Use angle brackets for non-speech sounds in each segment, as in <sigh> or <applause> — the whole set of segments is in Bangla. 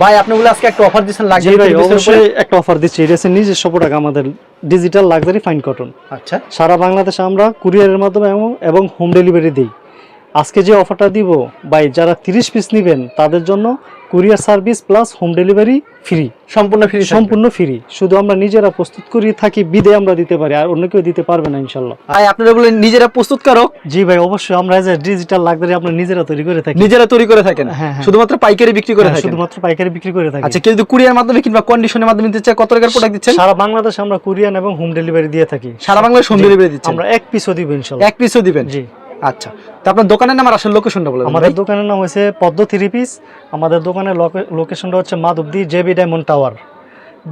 ভাই আপনি বলে আজকে একটা অফার দিচ্ছেন লাগজারি ভাই অবশ্যই একটা অফার দিচ্ছি। এটা হচ্ছে নিজস্ব প্রোডাক্ট আমাদের ডিজিটাল লাক্সারি ফাইন কটন আচ্ছা। সারা বাংলাদেশে আমরা কুরিয়ারের মাধ্যমে এবং হোম ডেলিভারি দিই। আজকে যে অফারটা দিব ভাই যারা তিরিশ পিস নেবেন তাদের জন্য courier service plus home delivery free সম্পূর্ণ ফ্রি সম্পূর্ণ ফ্রি শুধু আমরা নিজেরা প্রস্তুত করি থাকি বিদে আমরা দিতে পারি আর অন্য কেউ দিতে পারবে না ইনশাল্লাহ। ভাই আপনারা বলে নিজেরা প্রস্তুতকারক জি ভাই অবশ্যই। আমরা যে ডিজিটাল লাক্সারি আমরা নিজেরা তৈরি করে থাকি। নিজেরা তৈরি করে থাকেন? হ্যাঁ, হ্যাঁ। শুধুমাত্র পাইকারি বিক্রি করে হ্যাঁ, থাকেন? শুধুমাত্র পাইকারি বিক্রি করে থাকি। আচ্ছা কেউ যদি কুরিয়ার মাধ্যমে কিংবা কন্ডিশনের মাধ্যমে দিতে চায় কত টাকার প্রোডাক্ট দিচ্ছেন? সারা বাংলাদেশে আমরা কুরিয়ান এবং হোম ডেলিভারি দিয়ে থাকি। সারা বাংলায় হোম। ডেলিভারি দিচ্ছেন? আমরা এক পিসও দিব ইনশাল্লাহ। এক পিসও দিবেন? জি। আচ্ছা তো আপনার দোকানের নাম আর আসল লোকেশনটা বলে আমাদের দোকানের নাম হয়েছে পদ্ম থ্রি পিস। আমাদের দোকানের লোকেশনটা হচ্ছে মাধবদী জেবি ডায়মন্ড টাওয়ার।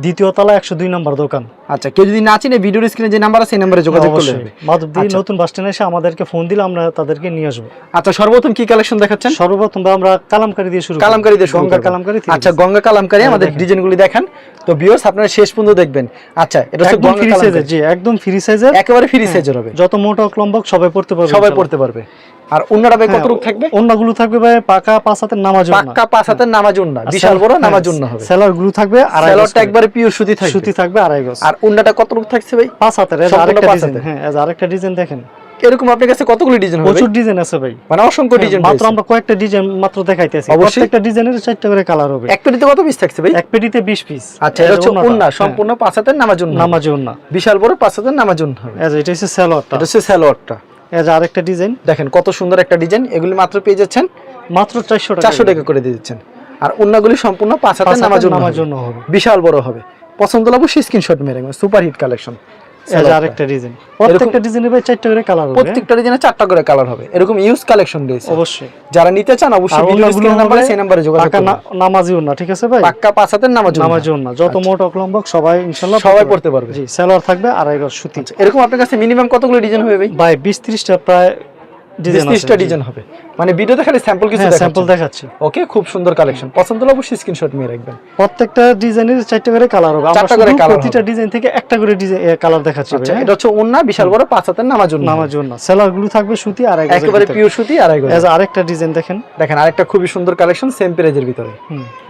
দ্বিতীয় তলা একশো দুই নম্বর দোকান। আচ্ছা কেউ যদি না চিনে ভিডিওর স্ক্রিনে যে নাম্বার আছে সেই নাম্বারে যোগাযোগ করলে। অবশ্যই। মাধবদী আচ্ছা। নতুন বাস স্ট্যান্ডে এসে আমাদেরকে ফোন দিলে আমরা তাদেরকে নিয়ে আসব। আচ্ছা সর্বপ্রথম কি কালেকশন দেখাচ্ছেন? সর্বপ্রথম আমরা কালামকারি দিয়ে শুরু করি। কালামকারি দিয়ে গঙ্গা। কালামকারি আচ্ছা গঙ্গা কালামকারি হ্যাঁ, আমাদের। ডিজাইনগুলি দেখান। তো ভিউয়ার্স আপনারা শেষ পর্যন্ত দেখবেন। আচ্ছা এটা হচ্ছে গঙ্গা ফ্রি সাইজের জি একদম ফ্রি সাইজের একেবারে ফ্রি সাইজের হবে। যত মোটা লম্বক সবাই পড়তে পারবে সবাই পড়তে পারবে। আর ভাই হ্যাঁ, থাকবে? অন্যগুলো থাকবে ভাই পাকা পাঁচ হাতের নামাজ পাক্কা পাঁচ হাতের নামাজ হ্যাঁ। বিশাল বড় নামাজ উন্না হবে। সেলারগুলো থাকবে স্যালোয়ারটা করে। একবারে পিওর সুতি থাকবে। সুতি থাকবে আড়াই গজ। আর উন্নাটা কত রূপ থাকছে ভাই? পাঁচ হাতের আরেকটা ডিজাইন হ্যাঁ আরেকটা ডিজাইন দেখেন। এরকম আপনার কাছে কতগুলি ডিজাইন হবে প্রচুর ডিজাইন আছে ভাই। মানে অসংখ্য ডিজাইন মাত্র আমরা কয়েকটা ডিজাইন মাত্র দেখাইতেছি। প্রত্যেকটা ডিজাইনের চারটা করে কালার হবে। এক পেটিতে কত পিস থাকছে ভাই? এক পেটিতে 20 পিস আচ্ছা এটা হচ্ছে উন্না সম্পূর্ণ পাঁচ হাতের নামাজ নামাজি উন্না। বিশাল বড় পাঁচ হাতের নামাজ হবে। এটা হচ্ছে সালোয়ারটা এটা হচ্ছে সালোয়ারটা আরেকটা ডিজাইন। দেখেন কত সুন্দর একটা ডিজাইন। এগুলি মাত্র পেয়ে যাচ্ছেন মাত্র চারশো চারশো টাকা করে দিয়ে দিচ্ছেন। আর অন্যগুলি সম্পূর্ণ পাঁচ হাজার নামাজ হবে। বিশাল বড় হবে। পছন্দ লাগবে সেই স্ক্রিনশট মেরে সুপার হিট কালেকশন আরেকটা ডিজাইন প্রত্যেকটা ডিজাইনের ভাই চারটা করে কালার হবে। প্রত্যেকটা ডিজাইনে চারটা করে কালার হবে। এরকম ইউজ কালেকশন রয়েছে। অবশ্যই। যারা নিতে চান অবশ্যই ভিডিও সেই নাম্বারে যোগাযোগ না- ঠিক আছে ভাই? পাক্কা পাঁচ হাতের নামাজ উন্না। নামাজি যত মোট লম্বক সবাই ইনশাআল্লাহ সবাই পড়তে পারবে। জি থাকবে আড়াই গজ সুতি। এরকম আপনার কাছে মিনিমাম কতগুলো ডিজাইন হবে ভাই? ভাই 20 30টা প্রায় ডিজাইন ডিজাইন হবে। মানে ভিডিওতে খালি স্যাম্পল কিছু স্যাম্পল দেখাচ্ছি। ওকে খুব সুন্দর কালেকশন পছন্দ হলে অবশ্যই স্ক্রিনশট নিয়ে রাখবেন। প্রত্যেকটা ডিজাইনের চারটা করে কালার হবে। চারটা করে শুধু প্রতিটা ডিজাইন থেকে একটা করে ডিজাইন কালার দেখাচ্ছি আচ্ছা এটা হচ্ছে ওন্না বিশাল বড় পাঁচ হাতের নামাজ উন্না নামার জন্য সেলারগুলো থাকবে সুতি আর একেবারে পিওর সুতি আড়াই এজ আরেকটা ডিজাইন দেখেন। দেখেন আরেকটা খুবই সুন্দর কালেকশন সেম প্রাইজের ভিতরে।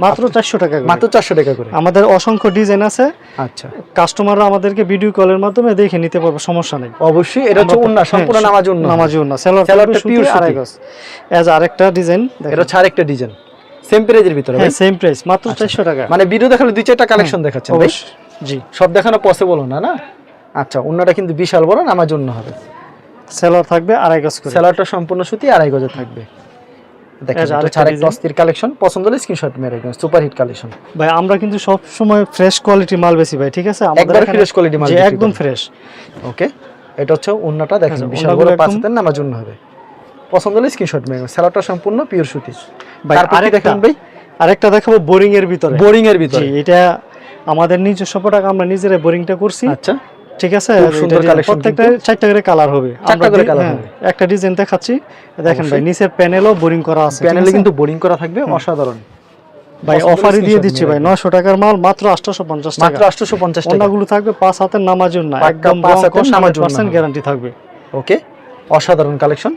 মাত্র চারশো টাকা মাত্র চারশো টাকা করে। আমাদের অসংখ্য ডিজাইন আছে। আচ্ছা। কাস্টমাররা আমাদেরকে ভিডিও কলের মাধ্যমে দেখে নিতে পারবে সমস্যা নেই। অবশ্যই এটা হচ্ছে ওন্না হ্যাঁ, সম্পূর্ণ নামাজ নামাজি সেলার সেলোয়ারটা থাকবে আড়াই গজ। এজ আরেকটা ডিজাইন এটা হচ্ছে আরেকটা ডিজাইন সেম প্রাইজের ভিতরে হ্যাঁ সেম প্রাইস মাত্র চারশো টাকা। মানে ভিডিও দেখালে দুই চারটা কালেকশন দেখাচ্ছেন ভাই? জি। সব দেখানো পসিবল না না? আচ্ছা ওন্নাটা কিন্তু বিশাল বড় নামাজ উন্না হবে। সেলার থাকবে আড়াই গজ করে। সেলারটা সম্পূর্ণ সুতি আড়াই গজে থাকবে। দেখেন এই যে এটা আরেকটা হচ্ছে আরেকটা design। অস্থির কালেকশন পছন্দ হলে স্ক্রিনশট মেরে সুপার হিট কালেকশন ভাই আমরা কিন্তু সব সময় ফ্রেশ কোয়ালিটি মাল বেশি ভাই ঠিক আছে? এখানে- fresh quality মাল একদম ফ্রেশ ওকে এটা হচ্ছে ওন্নাটা দেখেন আচ্ছা, বিশাল বড় পাঁচ হাতের নামাজ উন্না হবে। পছন্দ হলে স্ক্রিনশট মেরে রাখবেন সম্পূর্ণ পিওর সুতি ভাই আরেকটা দেখেন ভাই? আরেকটা দেখাবো বোরিং এর ভিতরে। বোরিং এর জি ভিতরে এটা আমাদের নিজস্ব প্রোডাক্ট আমরা নিজেরাই বোরিংটা করছি। আচ্ছা। ঠিক আছে? সুন্দর collection প্রত্যেকটা চারটা করে কালার হবে। চারটা করে colour হ্যাঁ, হবে। একটা ডিজাইন দেখাচ্ছি। দেখেন ভাই নিচের প্যানেলও বোরিং করা আছে প্যানেলে কিন্তু বোরিং করা থাকবে অসাধারণ। ভাই অফারই দিয়ে দিচ্ছি ভাই রাখবেন। 900 টাকার মাল মাত্র 850 মাত্র টাকা। আটশোশো পঞ্চাশ টাকা। অন্যগুলো থাকবে পাঁচ হাতের নামাজুন না একদম পাঁচ হাতের নামাজুন। গ্যারান্টি থাকবে। ওকে অসাধারণ কালেকশন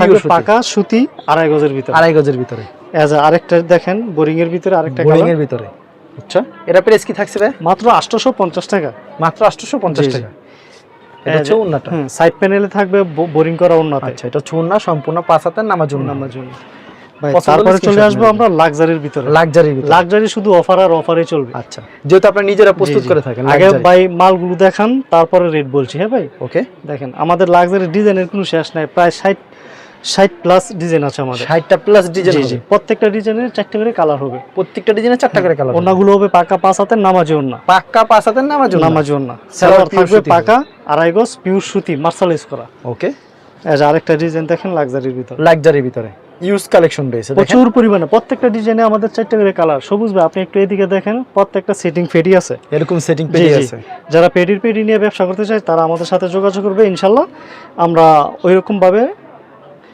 থাকবে পাকা সুতি আড়াই গজের ভিতরে। আড়াই গজের ভিতরে। এজ আরেকটা দেখেন বোরিং এর ভিতরে আরেকটা বোরিং এর ভিতরে। আচ্ছা। এটা প্রাইস কি থাকছে ভাই? মাত্র 850 টাকা। মাত্র আটশোশো পঞ্চাশ জি, জি। টাকা। এটা হচ্ছে সাইড প্যানেলে থাকবে বোরিং করা উন্নত আচ্ছা এটা হচ্ছে সম্পূর্ণ পাঁচ হাতের নামাজ পছন্দ হলে তারপরে চলে আসব আমরা লাক্সারির ভিতরে। লাক্সারির ভিতরে। লাক্সারি শুধু অফার আর অফারে চলবে। আচ্ছা যেহেতু আপনারা নিজেরা প্রস্তুত। করে থাকেন আগে ভাই মালগুলো দেখান তারপরে রেট বলছি হ্যাঁ ভাই? ওকে দেখেন আমাদের লাক্সারি ডিজাইনের কোনো শেষ নাই প্রায় ষাট ষাট প্লাস ডিজাইন আছে আমাদের। ষাটটা প্লাস ডিজাইন জি প্রত্যেকটা ডিজাইনের চারটে করে কালার হবে। প্রত্যেকটা ডিজাইনে চারটা করে কালার ওনাগুলো হবে পাকা পাঁচ হাতের নামাজি ওন্না পাক্কা পাঁচ হাতের নামাজ নামাজি ওন্না সালোয়ার থাকবে পাকা আড়াই গজ পিওর সুতি মার্শালাইজ করা। ওকে আরেকটা ডিজাইন দেখেন লাক্সারির ভিতরে। লাক্সারির ভিতরে। ইউজ কালেকশন রয়েছে প্রচুর পরিমাণে প্রত্যেকটা ডিজাইনে আমাদের চারটে করে কালার সবুজ ভাই আপনি একটু এদিকে দেখেন প্রত্যেকটা সেটিং ফেডি আছে। এরকম সেটিং জি। আছে। যারা পেডির পেডি নিয়ে ব্যবসা করতে চায় তারা আমাদের সাথে যোগাযোগ করবে ইনশাল্লাহ। আমরা ওইরকম ভাবে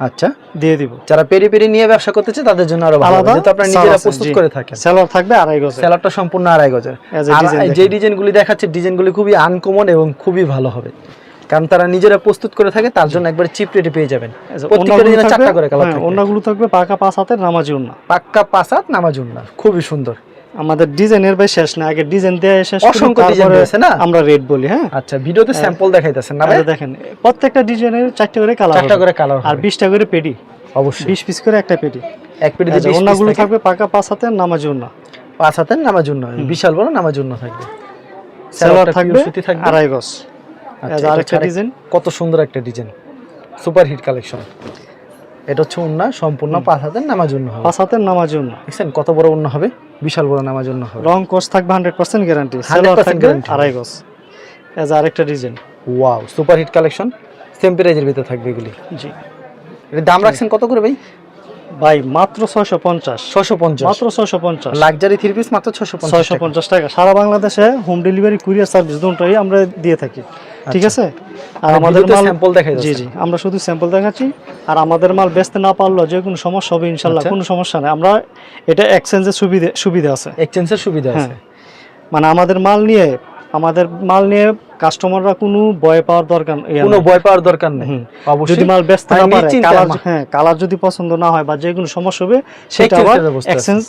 আচ্ছা। দিয়ে দিব। যারা পেরি পেরি নিয়ে ব্যবসা করতে চায় তাদের জন্য আরও ভালো। যেহেতু আপনারা নিজেরা প্রস্তুত করে থাকেন। সেলার থাকবে আড়াই গজ সেলারটা সম্পূর্ণ আড়াই গজের। যে ডিজাইনগুলি দেখাচ্ছে ডিজাইনগুলি খুবই আনকমন এবং খুবই ভালো হবে। কারণ তারা নিজেরা প্রস্তুত করে থাকে তার জন্য একবার চিপ রেটে পেয়ে যাবেন। প্রত্যেকটা চারটা করে কালার হ্যাঁ, থাকবে ওড়নাগুলো থাকবে পাকা পাঁচ হাতের নামাজি ওড়না পাক্কা পাসাত নামাজুন না খুবই সুন্দর। আমাদের ডিজাইনের ভাই শেষ না আগে ডিজাইন দেওয়া শেষ অসংখ্য ডিজাইন রয়েছে না? আমরা রেট বলি হ্যাঁ? আচ্ছা ভিডিওতে স্যাম্পল দেখাইতেছেন না ভাই? দেখেন প্রত্যেকটা ডিজাইনের চারটে করে কালার চারটা করে কালার আর বিশটা করে পেডি। অবশ্যই। বিশ পিস করে একটা পেডি। এক পেটি আচ্ছা, ওড়নাগুলো থাকবে পাকা পাঁচ হাতের নামাজি ওড়না পাঁচ হাতের নামাজুন না বিশাল বড় নামাজুন না থাকবে। সালোয়ারটা থাকবে সুতি থাকবে? আড়াই গজ। আরেকটা ডিজাইন কত সুন্দর একটা ডিজাইন সুপার হিট কালেকশন এটা হচ্ছে উন্না সম্পূর্ণ পাঁচ হাতের নামাজুন হবে। পাঁচ হাতের নামাজি ওড়না। দেখছেন কত বড় উন্না হবে? বিশাল বড় নামাজুন হবে। রং কোর্স থাকবে হান্ড্রেড পার্সেন্ট গ্যারান্টি 100% থাকবে আড়াই গজ। এজ আরেকটা design wow super hit collection same প্রাইজের ভিতরে থাকবে এগুলি। জি। এর দাম রাখছেন কত করে ভাই? ভাই মাত্র ছয়শো পঞ্চাশ। ছশো পঞ্চাশ। মাত্র ছয়শো পঞ্চাশ। লাক্সারি থ্রি পিস মাত্র পঞ্চাশ ছয়শো পঞ্চাশ টাকা। সারা বাংলাদেশে হোম ডেলিভারি কুরিয়ার সার্ভিস দুটোই আমরা দিয়ে থাকি। ঠিক আছে? আর আমাদের মাল স্যাম্পল দেখাই জি জি আমরা শুধু স্যাম্পল দেখাচ্ছি। আর আমাদের মাল বেচতে না পারলেও যে কোনো সমস্যা হবে ইনশাল্লাহ আচ্ছা। কোনো সমস্যা নেই। আমরা এটা এক্সচেঞ্জের সুবিধা সুবিধা আছে। এক্সচেঞ্জের সুবিধা আছে। হ্যাঁ মানে আমাদের মাল নিয়ে আমাদের মাল নিয়ে কাস্টমাররা কোনো ভয় পাওয়ার দরকার কোনো ভয় পাওয়ার দরকার নেই। অবশ্যই। যদি মাল ব্যস্ত না মানে পারে কালার হ্যাঁ কালার যদি পছন্দ না হয় বা যে কোনো সমস্যা হবে সেটা আবার আছে। এক্সচেঞ্জ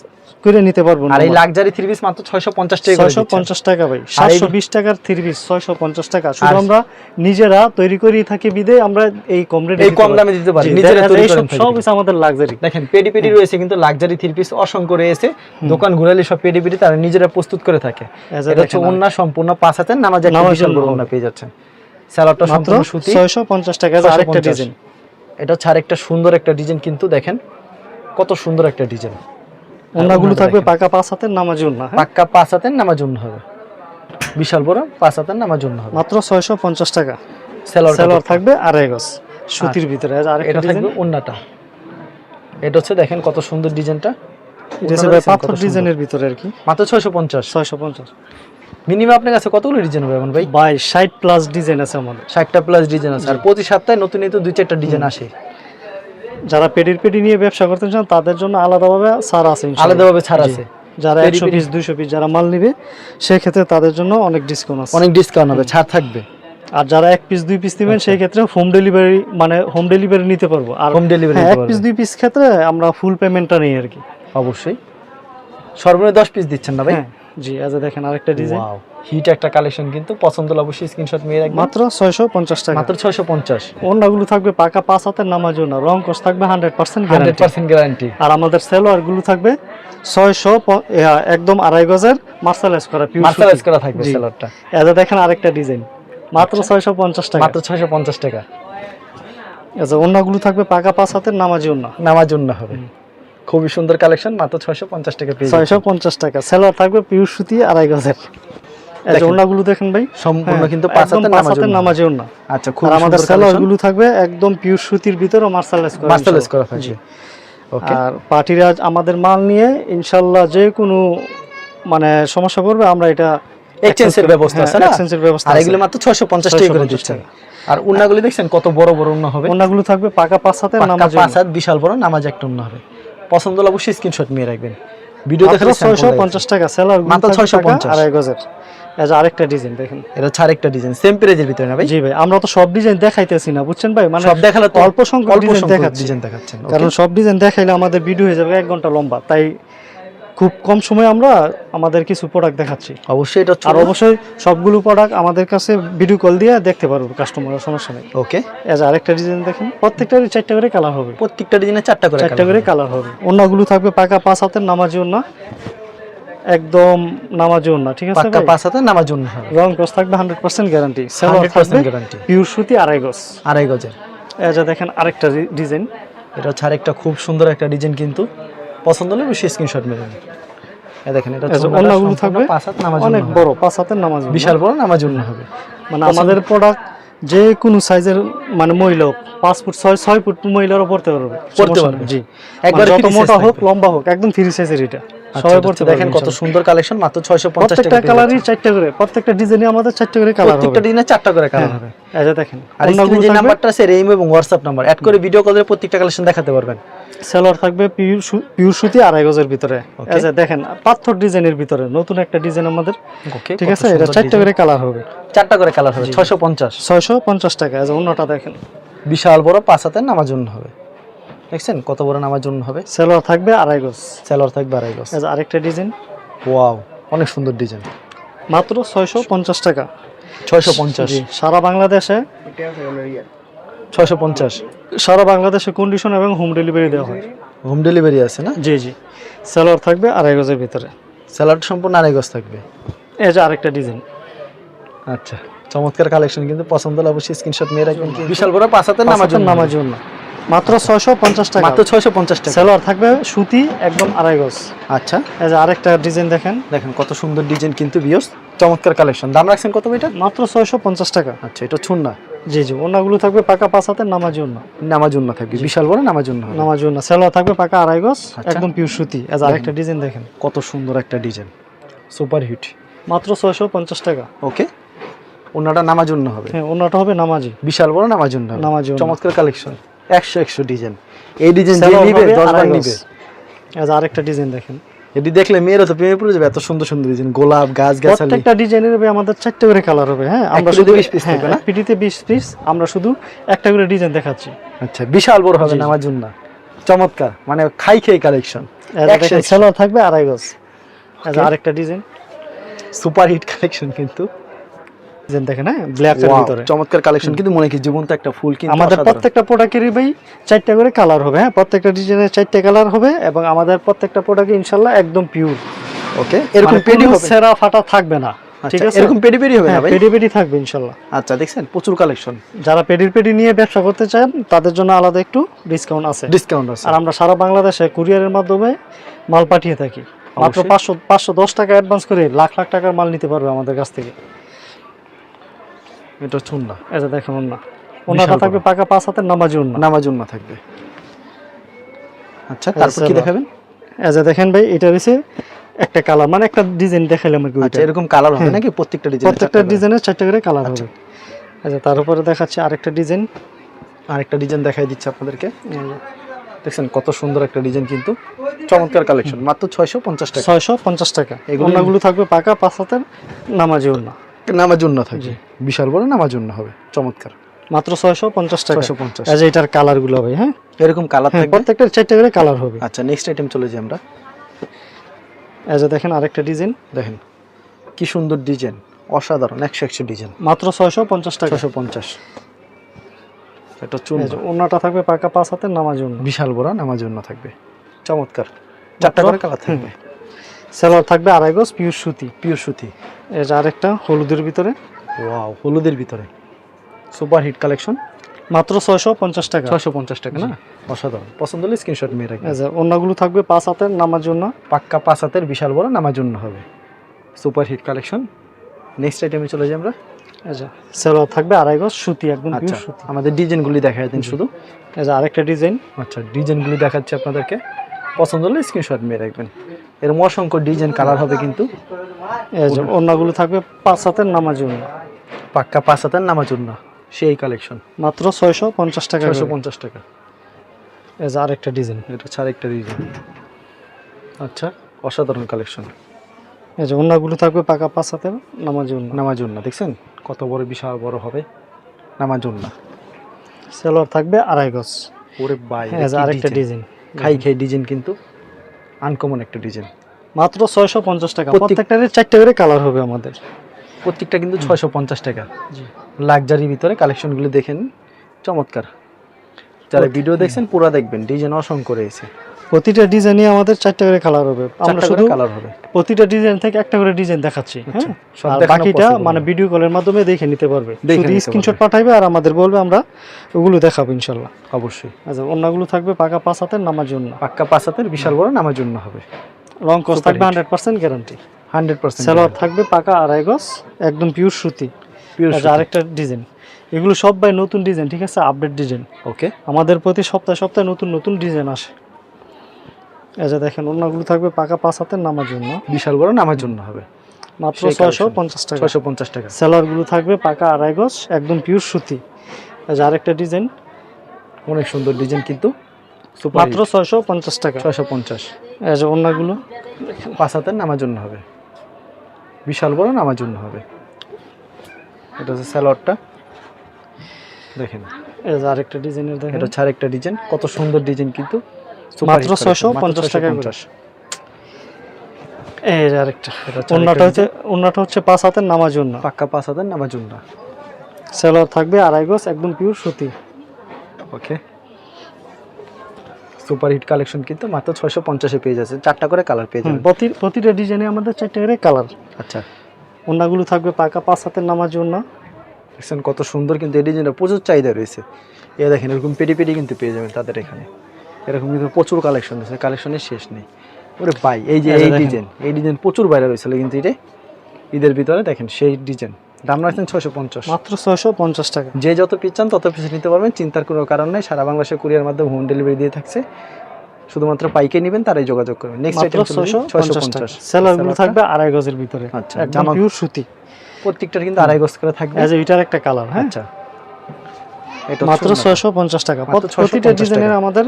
করে নিতে পারব আর এই লাক্সারি থ্রি পিস মাত্র ছয়শো পঞ্চাশ টাকা করে ছয়শো দিচ্ছেন। পঞ্চাশ টাকা ভাই। আর এই- সাতশো বিশ টাকার থ্রি পিস ছয়শো পঞ্চাশ টাকা। শুধু আমরা নিজেরা তৈরি করি থাকি বিদে আমরা এই কম রেটে এই কম দামে দিতে পারি নিজেরা তৈরি করেন সব হচ্ছে আমাদের লাক্সারি দেখেন পেডি পেডি রয়েছে কিন্তু লাক্সারি থ্রি পিস অসংখ্য রয়েছে। দোকান ঘুরালে সব পেডি পেডি তারা নিজেরা প্রস্তুত করে থাকে। এটা হচ্ছে ওন্না সম্পূর্ণ পাঁচ হাতের নামাজ একটা বিশাল বড়। ওন্না পেয়ে যাচ্ছেন। স্যালাডটা সম্পূর্ণ সুতি। ছয়শো পঞ্চাশ টাকা আছে আরেকটা ডিজাইন এটা হচ্ছে আরেকটা সুন্দর একটা ডিজাইন কিন্তু দেখেন কত সুন্দর একটা ডিজাইন ওনাগুলো থাকবে পাকা পাঁচ হাতের নামাজি হ্যাঁ? পাঁচ হাতের নামাজ হবে। বিশাল বড় পাঁচ হাতের নামাজ হবে। মাত্র ছয়শো পঞ্চাশ টাকা। স্যালোয়ার সেলোয়ার থাকবে আড়াই গজ সুতির ভিতরে। আর এটা থাকবে ওন্নাটা এটা হচ্ছে দেখেন কত সুন্দর ডিজাইনটা। পাথর ডিজাইনের ভিতরে আর কি। মাত্র ছয়শো পঞ্চাশ। ছয়শো পঞ্চাশ। মিনিমাম আপনার কাছে কতগুলো ডিজাইন হবে এমন ভাই? ষাট প্লাস ডিজাইন আছে আমাদের। ষাটটা প্লাস ডিজাইন আছে। আর প্রতি সপ্তাহে নতুন নতুন দুই চারটা ডিজাইন আসে। যারা পেডির পেডি নিয়ে ব্যবসা করতে চান তাদের জন্য আলাদাভাবে ছাড় আছে আলাদাভাবে ছাড় আছে। যারা একশো পিস দুইশো পিস যারা মাল নিবে সেক্ষেত্রে তাদের জন্য অনেক ডিসকাউন্ট আছে। অনেক ডিসকাউন্ট হবে ছাড় থাকবে। আর যারা এক পিস দুই পিস নেবেন। সেই ক্ষেত্রে হোম ডেলিভারি মানে হোম ডেলিভারি নিতে পারব। আর হোম ডেলিভারি হ্যাঁ, এক পিস দুই পিস ক্ষেত্রে আমরা ফুল পেমেন্টটা নিই আর কি। অবশ্যই। সর্বনিম্ন দশ পিস দিচ্ছেন না ভাই? হ্যাঁ। জি আচ্ছা দেখেন আরেকটা ডিজাইন হিট একটা কালেকশন কিন্তু পছন্দ হলে অবশ্যই স্ক্রিনশট মেয়ে রাখবেন। মাত্র ছয়শো পঞ্চাশ টাকা। মাত্র ছয়শো পঞ্চাশ। থাকবে পাকা পাঁচ হাতের নামার জন্য। রং কস থাকবে hundred percent hundred guarantee percent guarantee আর আমাদের সেলোয়ারগুলো থাকবে ছয়শো একদম আড়াই গজের মার্শালাইজ করা পিওর মার্শালাইজ করা থাকবে জি। সেলারটা দেখেন আরেকটা ডিজাইন মাত্র ছয়শো পঞ্চাশ টাকা। মাত্র ছয়শো পঞ্চাশ টাকা। আচ্ছা অন্যগুলো থাকবে পাকা পাঁচ হাতের নামাজি অন্য নামার জন্য হবে। খুবই সুন্দর কালেকশন মাত্র ছয়শো পঞ্চাশ টাকা পেয়ে ছয়শো পঞ্চাশ টাকা। সেলোয়ার থাকবে পিওর সুতি আড়াই গজের। এই দেখেন। ভাই? সম্পূর্ণ হ্যাঁ, কিন্তু পাঁচ হাতের নামাজ আচ্ছা খুব আমাদের সুন্দর সেলোয়ার কালেকশন। গুলো থাকবে একদম পিওর সুতির ভিতরে মার্শালাইজ করা মাস্টারলেস করা থাকবে। আর পার্টিরা আমাদের মাল নিয়ে ইনশাল্লাহ যে কোনো মানে সমস্যা করবে আমরা এটা এক্সচেঞ্জের ব্যবস্থা আছে না? এক্সচেঞ্জের ব্যবস্থা আর এগুলো মাত্র টাকা করে 650 দিচ্ছেন আর উন্নাগুলি দেখছেন কত বড় বড় উন্না হবে? অন্যগুলো থাকবে পাকা পাঁচ হাতের পাক্কা নামাজ পাঁচ হাত বিশাল বড় নামাজ একটা উন্না হবে। পছন্দ হলে অবশ্যই স্ক্রিনশট নিয়ে রাখবেন। ভিডিও দেখলে ছয়শো পঞ্চাশ টাকা সেলার মাত্র 650 আড়াই গজের। যে আরেকটা ডিজাইন দেখেন। এটা হচ্ছে আরেকটা ডিজাইন সেম প্রাইজের ভিতরে না ভাই? জি ভাই আমরা তো সব ডিজাইন দেখাইতেছি না বুঝছেন ভাই? মানে সব দেখালে তো অল্প সংখ্যক অল্প ডিজাইন দেখাচ্ছেন কারণ সব ডিজাইন দেখাইলে আমাদের ভিডিও হয়ে যাবে এক ঘণ্টা লম্বা। তাই খুব কম সময় আমরা আমাদের কিছু প্রোডাক্ট দেখাচ্ছি। অবশ্যই এটা আর অবশ্যই সবগুলো প্রোডাক্ট আমাদের কাছে ভিডিও কল দিয়ে দেখতে পারব কাস্টমারের সমস্যা নেই। ওকে এজ আরেকটা ডিজাইন দেখেন প্রত্যেকটারই চারটা করে কালার হবে। প্রত্যেকটা ডিজাইনে চারটা করে চারটা করে কালার হবে। অন্যগুলো থাকবে পাকা পাঁচ হাতের নামাজি অন্য একদম নামাজি অন্য ঠিক আছে পাকা? পাঁচ হাতে নামার জন্য হবে। রং কস থাকবে হান্ড্রেড পার্সেন্ট গ্যারান্টি সেলোয়ার 100% থাকবে guarantee। পিওর সুতি আড়াই গজ। আড়াই গজের। যে দেখেন আরেকটা ডিজাইন এটা হচ্ছে আরেকটা খুব সুন্দর একটা ডিজাইন কিন্তু। পছন্দ হলে বেশি স্ক্রিনশট মেরে নেবেন দেখেন এটা অন্যগুলো থাকবে? পাঁচ হাত নামার অনেক বড় পাঁচ হাতের নামাজ বিশাল বড় নামাজ অন্য হবে। মানে আমাদের প্রোডাক্ট যে কোনো সাইজের মানে মহিলা হোক পাঁচ ফুট ছয় ছয় ফুট মহিলারও পড়তে পারবে। পড়তে পারবে। জি। একবার যত মোটা হোক লম্বা হোক একদম ফ্রি সাইজের এটা। সবাই আচ্ছা, পড়তে দেখেন কত সুন্দর কালেকশন মাত্র ছয়শো পঞ্চাশ প্রত্যেকটা টাকা কালারই চারটা করে প্রত্যেকটা ডিজাইনে আমাদের চারটা করে কালার হবে। প্রত্যেকটা ডিজাইনে চারটা করে কালার হ্যাঁ, হবে। এই যে দেখেন আর স্ক্রিনে যে নাম্বারটা আছে রেইম এবং হোয়াটসঅ্যাপ নাম্বার অ্যাড করে ভিডিও কলে প্রত্যেকটা কালেকশন দেখাতে পারবেন। সেলর থাকবে সুতি আড়াই গজের ভিতরে। এই যে দেখেন পাথর ডিজাইনের ভিতরে নতুন একটা ডিজাইন আমাদের। ঠিক আছে এটা চারটা করে কালার হবে। চারটা করে কালার হবে ছয়শো পঞ্চাশ। ছয়শো পঞ্চাশ টাকা এই যে অন্যটা দেখেন। বিশাল বড় পাঁচ হাতের নামার জন্য হবে। দেখছেন কত বড় নামার জন্য হবে? সেলর থাকবে আড়াই গজ। সেলর থাকবে আড়াই গজ। এই আরেকটা ডিজাইন। ওয়াও অনেক সুন্দর ডিজাইন। মাত্র ছয়শো পঞ্চাশ টাকা। ছয়শো পঞ্চাশ। সারা বাংলাদেশে ছয়শো পঞ্চাশ। সারা বাংলাদেশে কন্ডিশন এবং হোম ডেলিভারি দেওয়া হয়। হোম ডেলিভারি আছে না? জি জি। সেলর থাকবে আড়াই গজের ভিতরে। স্যালাড সম্পূর্ণ আড়াই গজ থাকবে। এই যে আরেকটা ডিজাইন। আচ্ছা চমৎকার কালেকশন কিন্তু পছন্দ হলে অবশ্যই স্ক্রিনশট নিয়ে রাখবেন। বিশাল বড় পাঁচ হাতের নামার জন্য। নামার জন্য। মাত্র ছয়শো পঞ্চাশ টাকা। মাত্র ছয়শো পঞ্চাশ টাকা। সেলর থাকবে সুতি একদম আড়াই গজ। আচ্ছা। এই যে আরেকটা ডিজাইন দেখেন। দেখেন কত সুন্দর ডিজাইন কিন্তু বিয়স চমৎকার কালেকশন। দাম রাখছেন কত এটা? মাত্র ছয়শো পঞ্চাশ টাকা। আচ্ছা এটা ছুননা জি জি ওনাগুলো থাকবে পাকা পাঁচ হাতের নামার জন্য নামার জন্য থাকবে। বিশাল বড় জন্য হবে। নামার জন্য সেলোয়ার থাকবে পাকা আড়াই গজ আচ্ছা। একদম পিওর সুতি। এই যে আরেকটা ডিজাইন দেখেন। কত সুন্দর একটা ডিজাইন। Super hit. মাত্র ছয়শো পঞ্চাশ টাকা। ওকে। ওনাটা নামার জন্য হবে। হ্যাঁ ওনাটা হবে নামাজি। বিশাল বড় জন্য হবে। নামার চমৎকার কালেকশন। একশো একশো ডিজাইন। এই ডিজাইন যে নিবে দশ বার নিবে। আরেকটা ডিজাইন দেখেন। এটি দেখলে মেয়েরা তো প্রেমে পড়ে যাবে এত সুন্দর সুন্দর ডিজাইন গোলাপ গাছ গাছালি। প্রত্যেকটা ডিজাইনের হবে আমাদের চারটে করে কালার হবে হ্যাঁ? আমরা শুধু 20 piece হ্যাঁ থাকবে না? পিটিতে বিশ পিস আমরা শুধু একটা করে ডিজাইন দেখাচ্ছি। আচ্ছা বিশাল বড় হবে জি। নামার জন্য। চমৎকার মানে খাই খেয়ে কালেকশন যে থাকবে আড়াই গজ। আরেকটা ডিজাইন। সুপার হিট কালেকশন কিন্তু। দেখেন হ্যাঁ? ব্ল্যাক ভিতরে। চমৎকার কালেকশন কিন্তু মনে কি জীবন্ত একটা ফুল কিন্তু আমাদের প্রত্যেকটা প্রোডাক্টেরই ভাই চারটা করে কালার হবে হ্যাঁ? প্রত্যেকটা ডিজাইনের চারটা কালার হবে এবং আমাদের প্রত্যেকটা প্রোডাক্ট ইনশাল্লাহ একদম পিওর ওকে এরকম পেডি পেডি হবে? সেরা ফাটা থাকবে না ঠিক আচ্ছা, আছে? এরকম পেডি পেডি হবে না হ্যাঁ ভাই? পেডি পেডি থাকবে ইনশাল্লাহ। আচ্ছা দেখছেন? প্রচুর কালেকশন যারা পেডির পেডি নিয়ে ব্যবসা করতে চান তাদের জন্য আলাদা একটু ডিসকাউন্ট আছে। ডিসকাউন্ট আছে। আর আমরা সারা বাংলাদেশে কুরিয়ারের মাধ্যমে মাল পাঠিয়ে থাকি। মাত্র পাঁচশো পাঁচশো দশ টাকা অ্যাডভান্স করে লাখ লাখ টাকার মাল নিতে পারবে আমাদের কাছ থেকে। এটা শুন না এই যে দেখেন ওনাটা বড়। থাকবে পাকা পাঁচ হাতের নামাজি ওনা নামার জন্য থাকবে। আচ্ছা তারপর কি দেখাবেন? এই দেখেন ভাই এটা হচ্ছে একটা কালার মানে একটা ডিজাইন দেখাইলাম আর কি আচ্ছা এরকম কালার হবে হ্যাঁ। নাকি? প্রত্যেকটা ডিজাইন প্রত্যেকটা ডিজাইনের চারটে করে কালার আচ্ছা। হবে। আচ্ছা তার উপরে দেখাচ্ছি আরেকটা ডিজাইন। আরেকটা ডিজাইন দেখাই দিচ্ছে আপনাদেরকে। দেখছেন কত সুন্দর একটা ডিজাইন কিন্তু। চমৎকার কালেকশন মাত্র ছয়শো পঞ্চাশ টাকা। ছয়শো পঞ্চাশ টাকা। এগুলো- থাকবে পাকা পাঁচ হাতের নামাজি ওনা নামার জন্য থাকবে বিশাল বড় নামার জন্য হবে চমৎকার। মাত্র ছয়শো পঞ্চাশ টাকা। ছয়শো পঞ্চাশ। এটার কালারগুলো হবে হ্যাঁ? এরকম কালার হ্যাঁ প্রত্যেকটা চারটে করে কালার হবে। আচ্ছা নেক্সট আইটেম চলে যাই আমরা। যে দেখেন আরেকটা ডিজাইন। দেখেন কি সুন্দর ডিজাইন অসাধারণ একশো একশো ডিজাইন। মাত্র ছয়শো পঞ্চাশ টাকা। ছশো পঞ্চাশ। এটা চুন। ওনাটা থাকবে পাকা পাঁচ হাতের নামাজি ওনা বিশাল বড় নামার জন্য থাকবে। চমৎকার। চারটা করে কালার থাকবে। সেলোয়ার থাকবে আড়াই গজ পিওর সুতি পিওর সুতি। যে আরেকটা হলুদের ভিতরে। ওয়াও হলুদের ভিতরে। সুপার হিট কালেকশন মাত্র ছয়শো পঞ্চাশ টাকা। ছশো পঞ্চাশ টাকা না? অসাধারণ। পছন্দ হলে স্ক্রিনশট মেয়ে এই যে ওনাগুলো থাকবে পাঁচ হাতের নামার জন্য। পাক্কা পাঁচ হাতের বিশাল বড় নামার জন্য হবে। সুপার হিট কালেকশন নেক্সট আইটেমে চলে যাই আমরা। আচ্ছা সেলোয়ার থাকবে আড়াই গজ সুতি একদম আচ্ছা সুতি। আমাদের ডিজাইনগুলি দেখাই দিন শুধু। যে আরেকটা ডিজাইন আচ্ছা ডিজাইনগুলি দেখাচ্ছি আপনাদেরকে। পছন্দ হলে স্ক্রিনশট মেয়ে রাখবেন। এর অসংখ্য ডিজাইন কালার হবে কিন্তু। ওনাগুলো থাকবে পাঁচ হাতের নামাজ পাক্কা পাঁচ হাতের নামাজ সেই কালেকশন মাত্র ছয়শো পঞ্চাশ টাকা ছয়শো পঞ্চাশ টাকা। যে আরেকটা ডিজাইন এটা ছাড়া একটা ডিজাইন আচ্ছা অসাধারণ কালেকশন এই যে ওনাগুলো থাকবে পাকা পাঁচ হাতে নামাজ নামার জন্য দেখছেন? কত বড় বিশাল বড় হবে। নামাজ জন্য সেলোয়ার থাকবে আড়াই গজ। ওরে বাই আরেকটা ডিজাইন খাই খাই ডিজাইন কিন্তু আনকমন একটা ডিজাইন। মাত্র ছয়শো পঞ্চাশ টাকা। প্রত্যেকটা চারটে করে কালার হবে আমাদের। প্রত্যেকটা কিন্তু ছয়শো পঞ্চাশ টাকা। লাক্সারির ভিতরে কালেকশনগুলো দেখেন চমৎকার। যারা ভিডিও দেখছেন পুরা দেখবেন। ডিজাইন অসংখ্য রয়েছে। প্রতিটা ডিজাইনে আমাদের চারটা করে কালার হবে। আমরা শুধু কালার হবে। প্রতিটা ডিজাইন থেকে একটা করে ডিজাইন দেখাচ্ছি হ্যাঁ? আর বাকিটা মানে ভিডিও কলের মাধ্যমে দেখে নিতে পারবে। শুধু স্ক্রিনশট পাঠাইবে আর আমাদের বলবে আমরা ওগুলো দেখাবো ইনশাল্লাহ। অবশ্যই। আচ্ছা অন্যগুলো থাকবে পাকা পাঁচ হাতের নামার জন্য। পাক্কা পাঁচ হাতের বিশাল বড় নামার জন্য হবে। রং কস থাকবে. Hundred percent guarantee hundred percent salwar থাকবে পাকা আড়াই গজ একদম পিওর সুতি। পিওর আচ্ছা আরেকটা ডিজাইন এগুলো সব ভাই নতুন ডিজাইন ঠিক আছে? আপডেট ডিজাইন ওকে আমাদের প্রতি সপ্তাহে সপ্তাহে নতুন নতুন ডিজাইন আসে। এই যে দেখেন অন্যগুলো থাকবে পাকা পাঁচ হাতের নামার জন্য। বিশাল বড় নামার জন্য হবে। মাত্র ছয়শো পঞ্চাশ টাকা। ছয়শো পঞ্চাশ টাকা। সেলারগুলো থাকবে পাকা আড়াই গজ একদম পিওর সুতি। এই যে আরেকটা ডিজাইন। অনেক সুন্দর ডিজাইন কিন্তু। মাত্র ছয়শো পঞ্চাশ টাকা। ছয়শো পঞ্চাশ। এই যে অন্যগুলো পাঁচ হাতের নামার জন্য হবে। বিশাল বড় নামার জন্য হবে। এটা হচ্ছে স্যালোয়ারটা দেখেন। যে আরেকটা ডিজাইনের দেখেন। এটা হচ্ছে আরেকটা ডিজাইন। কত সুন্দর ডিজাইন কিন্তু। মাত্র 650 মাত্র টাকা করে। 650 এই যে আরেকটা হচ্ছে হচ্ছে পাঁচ হাতের নামার জন্য পাক্কা পাঁচ হাতের নামার জন্য সেলার থাকবে আড়াই গজ একদম পিওর সুতি। ওকে। সুপার হিট কালেকশন কিন্তু মাত্র ছয়শো পঞ্চাশে পেয়ে যাচ্ছে চারটা করে কালার পেয়ে যাবেন প্রতি প্রতিটা ডিজাইনে আমাদের চারটে করে কালার আচ্ছা। অন্যগুলো থাকবে পাকা পাঁচ হাতের নামার জন্য দেখছেন কত সুন্দর কিন্তু এই ডিজাইনটা প্রচুর চাহিদা রয়েছে। এ দেখেন এরকম পেডি পেডি কিন্তু পেয়ে যাবেন তাদের এখানে। এরকম কিন্তু প্রচুর কালেকশন আছে কালেকশনের শেষ নেই। ওরে ভাই এই যে এই। ডিজাইন এই ডিজাইন প্রচুর বাইরে রয়েছিল কিন্তু এটা ঈদের ভিতরে দেখেন সেই ডিজাইন। দাম রাখছেন ছয়শো পঞ্চাশ। মাত্র ছয়শো পঞ্চাশ টাকা। যে যত পিস চান তত পিস নিতে পারবেন চিন্তার কোনো কারণ নেই সারা বাংলাদেশে কুরিয়ার মাধ্যমে হোম ডেলিভারি দিয়ে থাকছে। শুধুমাত্র পাইকে নেবেন তারাই যোগাযোগ করবেন। নেক্সট আইটেম ছয়শো ছয়শো পঞ্চাশ টাকা। পঞ্চাশ। সেলারগুলো থাকবে আড়াই গজের ভিতরে। আচ্ছা, জামা- পিওর সুতি। প্রত্যেকটার কিন্তু আড়াই গজ করে থাকবে। এই এটার একটা কালার হ্যাঁ? আচ্ছা। মাত্র ছয়শো পঞ্চাশ টাকা। প্রতিটা ডিজাইনের আমাদের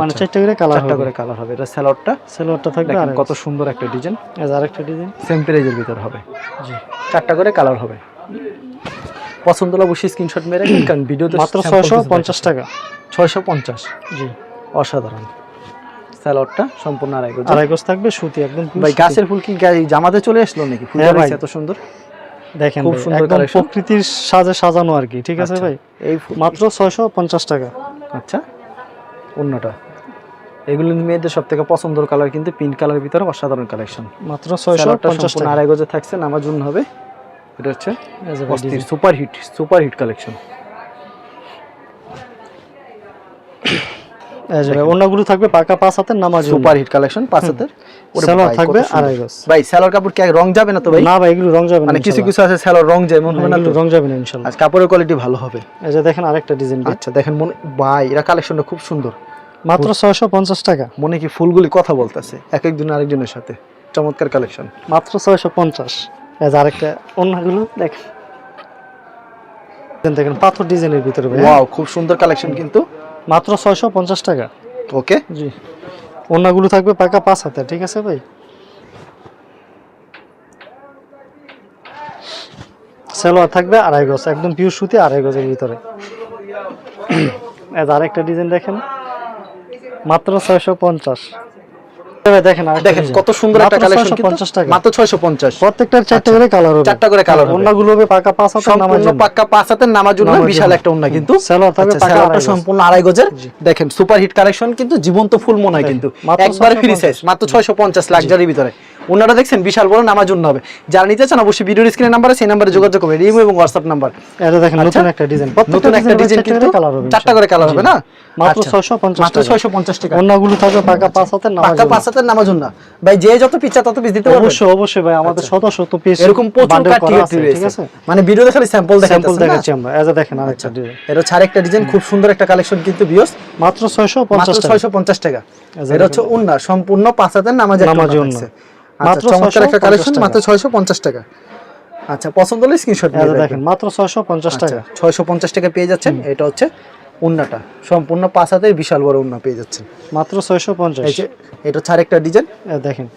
মানে। চারটে করে কালার চারটা করে কালার হবে। এটা স্যালোডটা সেলোয়ারটা থাকবে আড়াই কত সুন্দর একটা ডিজাইন যে আরেকটা ডিজাইন সেম প্রাইজের ভিতর হবে। জি। চারটা করে কালার হবে। পছন্দ হলে অবশ্যই স্ক্রিনশট মেরে কারণ ভিডিওতে মাত্র ছয়শো পঞ্চাশ টাকা। ছয়শো পঞ্চাশ। জি। অসাধারণ। স্যালোডটা সম্পূর্ণ আড়াই গজ। আড়াই গজ থাকবে সুতি একদম ভাই গাছের ফুল কি জামাতে চলে আসলো নাকি? ফুল হ্যাঁ এত সুন্দর? দেখেন খুব সুন্দর প্রকৃতির সাজে সাজানো আর কি ঠিক আছে আচ্ছা। ভাই? এই মাত্র ছয়শো পঞ্চাশ টাকা। আচ্ছা অন্যটা। এগুলো মেয়েদের সব থেকে পছন্দের কালার কিন্তু পিঙ্ক কালারের ভিতরে অসাধারণ কালেকশন মাত্র ছয়শো পঞ্চাশ টাকা। আড়াই গজে থাকছে নামার জন্য হবে। এটা হচ্ছে। Super hit super hit collection অন্যগুলো থাকবে পাকা পাঁচ হাতের নামাজ সুপার হিট কালেকশন পাঁচ হাতের। ওরে সালোয়ার ভাই, কত থাকবে আড়াই গজ। ভাই স্যালোর কাপড় কি রং যাবে না তো ভাই? না ভাই এগুলো রং যাবে না মানে কিছু কিছু আছে স্যালোর রং যায় মনে না, না রং যাবে না ইনশাল্লাহ। আজ কাপড়ের কোয়ালিটি ভালো হবে। এই যে দেখেন আরেকটা ডিজাইন আচ্ছা দেখেন মনে ভাই এরা কালেকশনটা খুব সুন্দর। মাত্র ছয়শো পঞ্চাশ টাকা। মনে কি ফুলগুলি কথা বলতেছে? এক একজন আরেকজনের সাথে। চমৎকার কালেকশন মাত্র ছয়শো পঞ্চাশ। এই যে আরেকটা অন্যগুলো দেখেন। দেখেন, পাথর ডিজাইনের ভিতরে ভাই হ্যাঁ? ওয়াও খুব সুন্দর কালেকশন কিন্তু। মাত্র ছয়শো পঞ্চাশ টাকা। ওকে। জি। অন্যগুলো থাকবে পাকা পাঁচ হাতে ঠিক আছে ভাই? সেলোয়ার থাকবে আড়াই গজ একদম পিউর সুতি আড়াই গজের ভিতরে। <clears throat> আরেকটা ডিজাইন দেখেন। মাত্র ছয়শো পঞ্চাশ। দেখেন দেখেন কত সুন্দর একটা কালেকশন 650 মাত্র ছয়শো পঞ্চাশ। প্রত্যেকটার চারটা করে কালার হবে। চারটা করে colour হবে। হবে পাকা পাঁচ হাতে নামার জন্য। পাক্কা পাঁচ হাতের নামার জন্য বিশাল একটা ওন্না কিন্তু। থাকবে আচ্ছা, পাকা। সম্পূর্ণ আড়াই গজের। দেখেন সুপার হিট কালেকশন কিন্তু জীবন্ত ফুল মনে হয় কিন্তু। একবার ফ্রি সাইজ মাত্র ছয়শো পঞ্চাশ লাক্সারির ভিতরে। ওনারা দেখছেন বিশাল বড় নামার জন্য হবে। যারা নিতে চান অবশ্যই ভিডিওর স্ক্রিনের নাম্বারে সেই নাম্বারে যোগাযোগ করবেন। ইমো এবং হোয়াটসঅ্যাপ নাম্বার এটা দেখেন নতুন একটা ডিজাইন আচ্ছা। নতুন একটা ডিজাইন কিন্তু কালার হবে চারটা করে কালার হবে না? মাত্র আচ্ছা। ছয়শো পঞ্চাশ মাত্র ছয়শো পঞ্চাশ টাকা। অন্যগুলো থাকবে পাকা পাঁচ হাতের পাক্কা জন্য। পাঁচ হাতের নামার জন্য ভাই যে যত পিচ্ছা তত পিস দিতে পারবেন। অবশ্যই অবশ্যই ভাই আমাদের শত শত পিস আচ্ছা। এরকম প্রচুর কাটি আছে, ঠিক আছে? মানে ভিডিওতে খালি স্যাম্পল স্যাম্পল দেখাচ্ছি দেখাচ্ছি আমরা। যে দেখেন আরেকটা ডিজাইন এটা হচ্ছে আরেকটা ডিজাইন খুব সুন্দর একটা কালেকশন কিন্তু বিয়স মাত্র ছয়শো মাত্র পঞ্চাশ টাকা। ছয়শো পঞ্চাশ টাকা। আচ্ছা, এটা হচ্ছে উন্না সম্পূর্ণ পাঁচ হাজার নামাজ নামাজে ওন্না। মাত্র মাত্র চমৎকার একটা কালেকশন মাত্র ছয়শো পঞ্চাশ টাকা। আচ্ছা পছন্দ হলে স্ক্রিনশট এই যে দেখেন মাত্র ছয়শো পঞ্চাশ টাকা। ছয়শো পঞ্চাশ টাকা পেয়ে যাচ্ছেন। এটা হচ্ছে উন্নাটা। সম্পূর্ণ পাঁচ হাতের বিশাল বড় উন্না পেয়ে যাচ্ছেন। মাত্র ছয়শো পঞ্চাশ। এই যে এটা হচ্ছে আরেকটা ডিজাইন দেখেন।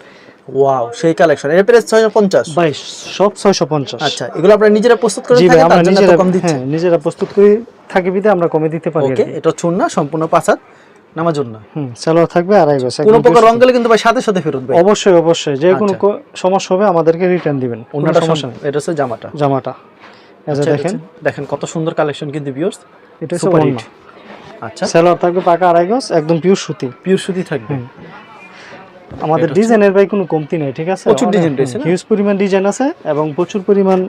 ওয়াও সেই কালেকশন এর প্রাইস ছয়শো পঞ্চাশ। ভাই সব ছয়শো পঞ্চাশ। আচ্ছা এগুলো আপনারা নিজেরা প্রস্তুত করে থাকেন আমরা তার জন্য কম দিচ্ছি। হ্যাঁ নিজেরা প্রস্তুত করি থাকি বিদে আমরা কমে দিতে পারি ওকে এটা হচ্ছে উন্না সম্পূর্ণ পাঁচ হাত। নামার জন্য হুম থাকবে আড়াই গজ কোনো প্রকার রং গেলে কিন্তু ভাই সাথে সাথে ফেরত ভাই। অবশ্যই অবশ্যই যে কোনো আচ্ছা। সমস্যা হবে আমাদেরকে রিটার্ন দিবেন কোনো সমস্যা নেই। এটা হচ্ছে জামাটা। জামাটা। আচ্ছা, দেখেন। দেখেন কত সুন্দর কালেকশন কিন্তু ভিউয়ার্স এটা হচ্ছে ওড়না। আচ্ছা। সেলার থাকবে পাকা আড়াই গজ একদম পিওর সুতি। পিওর সুতি থাকবে। আমাদের ডিজাইনের ভাই কোনো কমতি নেই ঠিক আছে? প্রচুর design রয়েছে হিউজ পরিমাণ ডিজাইন আছে এবং প্রচুর পরিমাণ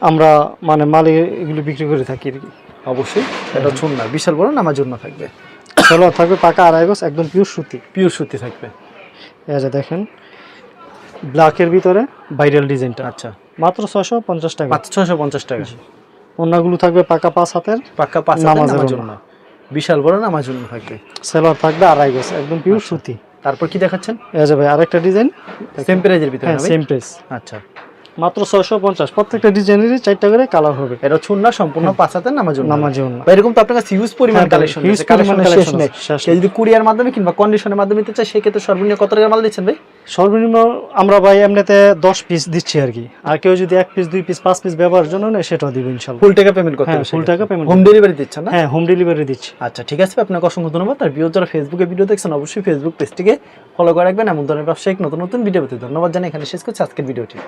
আমরা মানে মালে এগুলো বিক্রি করে থাকি আর কি। অবশ্যই এটা হচ্ছে না বিশাল বড় নামার জন্য থাকবে। সেলার থাকবে পাকা আড়াই গজ একদম পিওর সুতি। পিওর সুতি থাকবে। এই যে দেখেন ব্ল্যাকের ভিতরে ভাইরাল ডিজাইনটা আচ্ছা। মাত্র ছয়শো পঞ্চাশ টাকা। মাত্র ছয়শো পঞ্চাশ টাকা। অন্যগুলো থাকবে পাকা পাঁচ হাতের পাকা পাঁচ নামাজের জন্য। বিশাল বড় নামার জন্য থাকবে। সেলার থাকবে আড়াই গজ একদম পিওর সুতি। তারপর কি দেখাচ্ছেন? এই যে ভাই আরেকটা ডিজাইন সেম প্রাইজের ভিতরে হ্যাঁ? সেম প্রাইস আচ্ছা। মাত্র ছয়শো পঞ্চাশ। প্রত্যেকটা ডিজাইনেরই চারটা করে কালার হবে। এটা হচ্ছে না সম্পূর্ণ পাঁচ হাতের নামাজ নামাজি এরকম তো আপনার কাছে হিউজ পরিমাণ হ্যাঁ, কালেকশন huge পরিমাণ শেষ নেই। যদি কুরিয়ার মাধ্যমে কিংবা কন্ডিশনের মাধ্যমে নিতে চায় সেক্ষেত্রে সর্বনিম্ন কত টাকার মাল দিচ্ছেন ভাই? সর্বনিম্ন আমরা ভাই এমনিতে দশ পিস দিচ্ছি আর কি। আর কেউ যদি এক পিস দুই পিস পাঁচ পিস ব্যবহারের জন্য নেয় সেটাও দিব ইনশাল্লাহ। ফুল টাকা পেমেন্ট করতে হ্যাঁ, হবে full টাকা payment হোম ডেলিভারি দিচ্ছেন না? হ্যাঁ হোম ডেলিভারি দিচ্ছি। আচ্ছা ঠিক আছে আপনাকে অসংখ্য ধন্যবাদ। আর ভিডিও যারা ফেসবুকে ভিডিও দেখছেন অবশ্যই ফেসবুক পেজটিকে ফলো করে রাখবেন। এমন ধরনের ব্যবসায়িক নতুন নতুন ভিডিও পেতে ধন্যবাদ জানাই। এখানে শেষ করছি আজকের ভিডিওটি